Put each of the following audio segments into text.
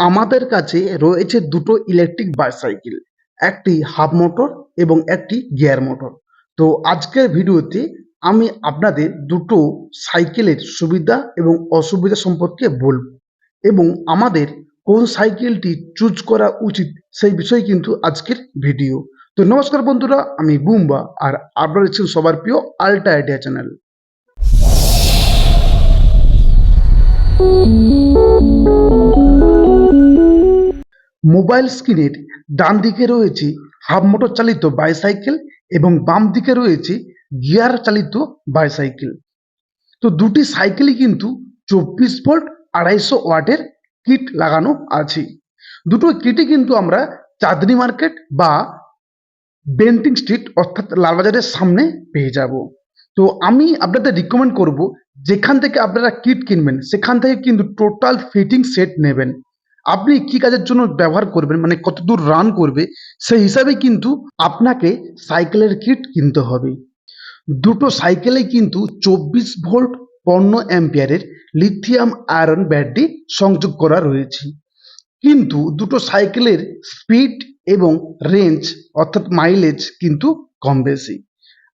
আমাদের কাছে রয়েছে দুটো ইলেকট্রিক বাইসাইকেল একটি হাফ মোটর এবং একটি গিয়ার মোটর তো আজকের ভিডিওতে আমি আপনাদের দুটো সাইকেলের সুবিধা এবং অসুবিধা সম্পর্কে বলব এবং আমাদের কোন সাইকেলটি চুজ করা উচিত সেই বিষয়ে কিন্তু আজকের ভিডিও। তো নমস্কার বন্ধুরা, আমি বুম্বা আর আপনারা দেখছেন সবার প্রিয় আল্টা আইডিয়া চ্যানেল মোবাইল স্ক্রিনের ডান দিকে রয়েছে হাফ মোটর চালিত বাইসাইকেল এবং বাম দিকে রয়েছে গিয়ার চালিত বাইসাইকেল তো দুটি সাইকেলই কিন্তু চব্বিশ ভোল্ট আড়াইশো ওয়াটের কিট লাগানো আছে। দুটো কিটই কিন্তু আমরা চাঁদনি মার্কেট বা বেন্টিং স্ট্রিট অর্থাৎ লালবাজারের সামনে পেয়ে যাব। তো আমি আপনাদের রিকমেন্ড করব, যেখান থেকে আপনারা কিট কিনবেন, সেখান থেকে কিন্তু টোটাল ফিটিং সেট নেবেন। আপনি কি কাজের জন্য ব্যবহার করবেন? মানে কত দূর রান করবে? সেই হিসাবে কিন্তু আপনাকে সাইকেলের কিট কিনতে হবে। দুটো সাইকেলে কিন্তু চব্বিশ ভোল্ট পণ্য অ্যাম্পিয়ারের লিথিয়াম আয়রন ব্যাটারি সংযোগ করা রয়েছে। কিন্তু দুটো সাইকেলের স্পিড এবং রেঞ্জ অর্থাৎ মাইলেজ কিন্তু কম বেশি।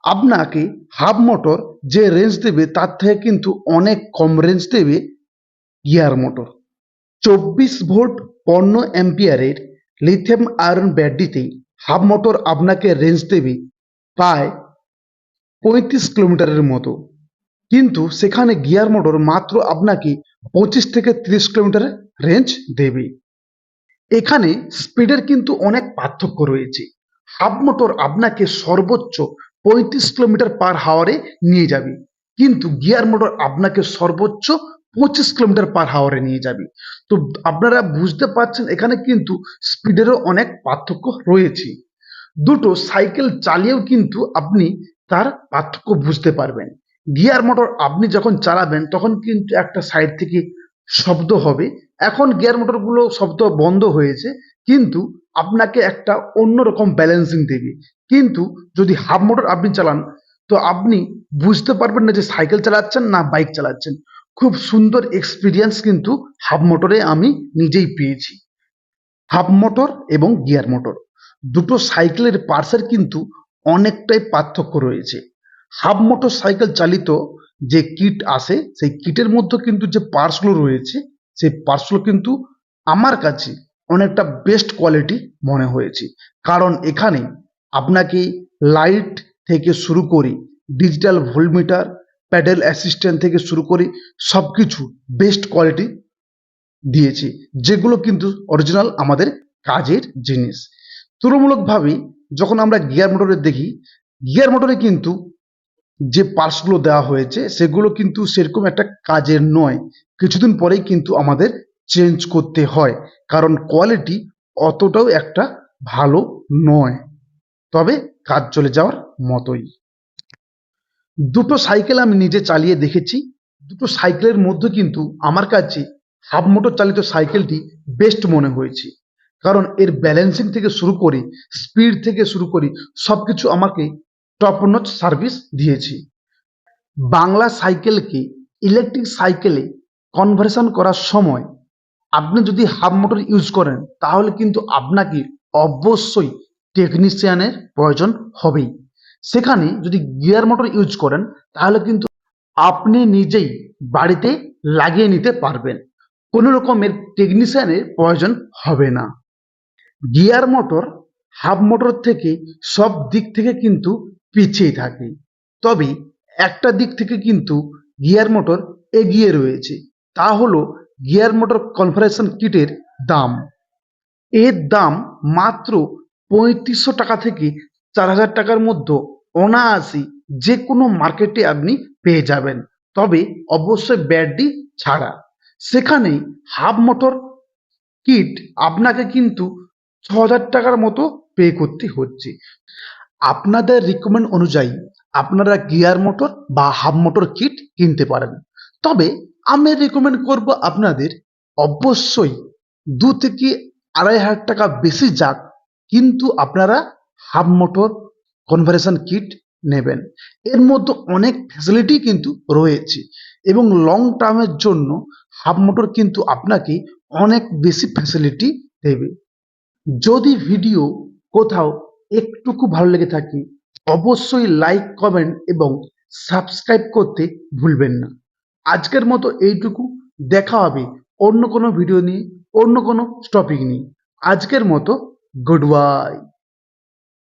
আপনাকে হাফ মোটর যে রেঞ্জ দেবে, তার থেকে কিন্তু অনেক কম রেঞ্জ দেবে গিয়ার মোটর চব্বিশ ভোল্ট পণ্য অ্যাম্পিয়ারের লিথিয়াম আয়রন ব্যাটারিতে হাফ মোটর আপনাকে রেঞ্জ দেবে প্রায় পঁয়ত্রিশ কিলোমিটারের মতো। কিন্তু সেখানে গিয়ার মোটর মাত্র আপনাকে পঁচিশ থেকে তিরিশ কিলোমিটারের রেঞ্জ দেবে। এখানে স্পিডের কিন্তু অনেক পার্থক্য রয়েছে। হাফ মোটর আপনাকে সর্বোচ্চ পঁয়ত্রিশ কিলোমিটার পার হাওয়ারে নিয়ে যাবে। কিন্তু গিয়ার মোটর আপনাকে সর্বোচ্চ পঁচিশ কিলোমিটার পার হাওয়ারে নিয়ে যাবে। তো আপনারা বুঝতে পারছেন, এখানে কিন্তু স্পিডেরও অনেক পার্থক্য রয়েছে। দুটো সাইকেল চালিয়েও কিন্তু আপনি তার পার্থক্য বুঝতে পারবেন। গিয়ার মোটর আপনি যখন চালাবেন, তখন কিন্তু একটা সাইড থেকে শব্দ হবে। এখন গিয়ার মোটরগুলো শব্দ বন্ধ হয়েছে, কিন্তু আপনাকে একটা অন্যরকম ব্যালেন্সিং দেবে। কিন্তু যদি হাফ মোটর আপনি চালান, তো আপনি বুঝতে পারবেন না যে সাইকেল চালাচ্ছেন না বাইক চালাচ্ছেন। খুব সুন্দর এক্সপিরিয়েন্স কিন্তু হাফ মোটরে আমি নিজেই পেয়েছি। হাফ মোটর এবং গিয়ার মোটর দুটো সাইকেলের পার্সের কিন্তু অনেকটাই পার্থক্য রয়েছে। হাফ মোটর সাইকেল চালিত যে কিট আসে, সেই কিটের মধ্যে কিন্তু যে পার্টসগুলো রয়েছে, সেই পার্টসগুলো কিন্তু আমার কাছে অনেকটা বেস্ট কোয়ালিটি মনে হয়েছে। কারণ এখানে আপনাকে লাইট থেকে শুরু করে ডিজিটাল ভোল্টমিটার প্যাডেল অ্যাসিস্ট্যান্ট থেকে শুরু করে সব কিছু বেস্ট কোয়ালিটি দিয়েছে, যেগুলো কিন্তু অরিজিনাল আমাদের কাজের জিনিস। তুলনামূলকভাবে যখন আমরা গিয়ার মোটরে দেখি, গিয়ার মোটরে কিন্তু যে পার্টসগুলো দেওয়া হয়েছে, সেগুলো কিন্তু সেরকম একটা কাজের নয়। কিছুদিন পরেই কিন্তু আমাদের চেঞ্জ করতে হয়, কারণ কোয়ালিটি অতটাও একটা ভালো নয়। তবে কাজ চলে যাওয়ার মতোই। দুটো সাইকেল আমি নিজে চালিয়ে দেখেছি। দুটো সাইকেলের মধ্যে কিন্তু আমার কাছে হাফ মোটর চালিত সাইকেলটি বেস্ট মনে হয়েছে। কারণ এর ব্যালেন্সিং থেকে শুরু করে স্পিড থেকে শুরু করে সব কিছু আমাকে টপ নচ সার্ভিস দিয়েছে। বাংলা সাইকেলকে ইলেকট্রিক সাইকেলে কনভার্সন করার সময় আপনি যদি হাফ মোটর ইউজ করেন, তাহলে কিন্তু আপনাকে অবশ্যই টেকনিশিয়ানের প্রয়োজন হবেই। সেখানে যদি গিয়ার মোটর ইউজ করেন, তাহলে কিন্তু আপনি নিজেই বাড়িতে লাগিয়ে নিতে পারবেন। কোনো রকমের টেকনিশিয়ানের প্রয়োজন হবে না। গিয়ার মোটর, হাফ মোটর থেকে সব দিক থেকে কিন্তু পিছিয়ে থাকে। তবে একটা দিক থেকে কিন্তু গিয়ার মোটর এগিয়ে রয়েছে। তা হলো গিয়ার মোটর কনফারেশন কিটের দাম। এর দাম মাত্র পঁয়ত্রিশশো টাকা থেকে চার হাজার টাকার মধ্যে অনায়াসি যে কোনো মার্কেটে আপনি পেয়ে যাবেন। তবে অবশ্যই ব্যাটারি ছাড়া। সেখানে হাফ মোটর কিট আপনাকে কিন্তু ছ হাজার টাকার মতো পে করতে হচ্ছে। আপনাদের রিকমেন্ড অনুযায়ী আপনারা গিয়ার মোটর বা হাফ মোটর কিট কিনতে পারেন। তবে আমি রেকমেন্ড করব আপনাদের অবশ্যই দু থেকে আড়াই হাজার টাকা বেশি যাক। কিন্তু আপনারা হাফ মোটর কনভারেশন কিট নেবেন। এর মধ্যে অনেক ফ্যাসিলিটি কিন্তু রয়েছে এবং লং টার্মের জন্য হাফ মোটর কিন্তু আপনাকে অনেক বেশি ফ্যাসিলিটি দেবে। যদি ভিডিও কোথাও একটুকু ভালো লেগে থাকে, অবশ্যই লাইক কমেন্ট এবং সাবস্ক্রাইব করতে ভুলবেন না। আজকের মতো এইটুকু। দেখা হবে অন্য কোনো ভিডিও নিয়ে, অন্য কোনো টপিক নিয়ে। আজকের মতো গুড বাই